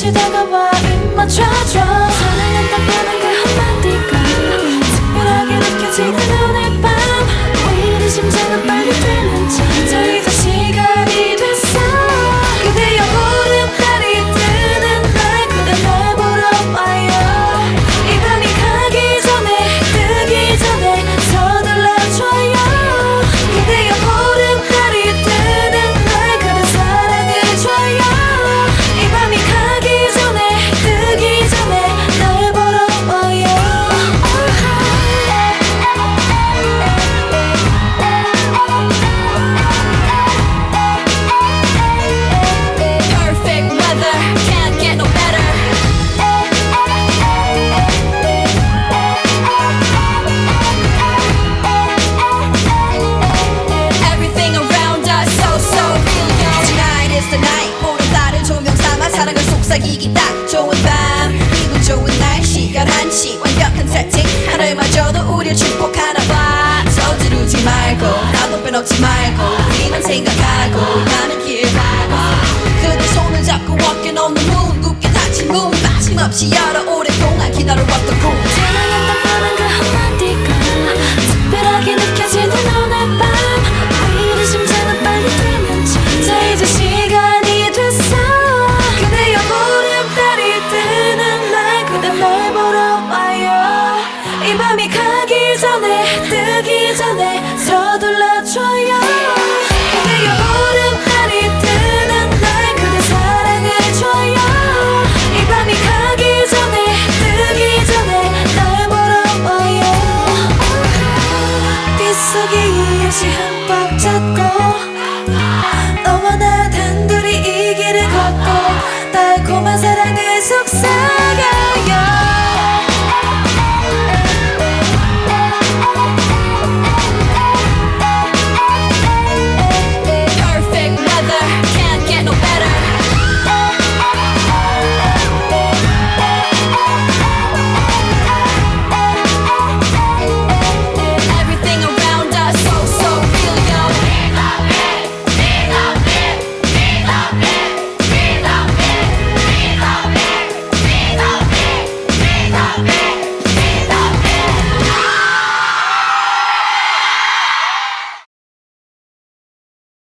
살며시 다가와 입 맞춰줘 사랑한다는 그 한마디가 특별하게 느껴지는 오늘 밤. 우리 심장은 빨리 뛰는 사랑을 속삭이기 딱 좋은 밤. 기분 좋은 날씨 11시 완벽한 세팅. 하늘마저도 우릴 축복하나 봐. 서두르지 말고 나도 빼놓지 말고 우리만 생각하고 나는 길 가고 그대 손을 잡고 walking on the moon 굳게 닫힌 문 빠짐없이 열 꽉 잡고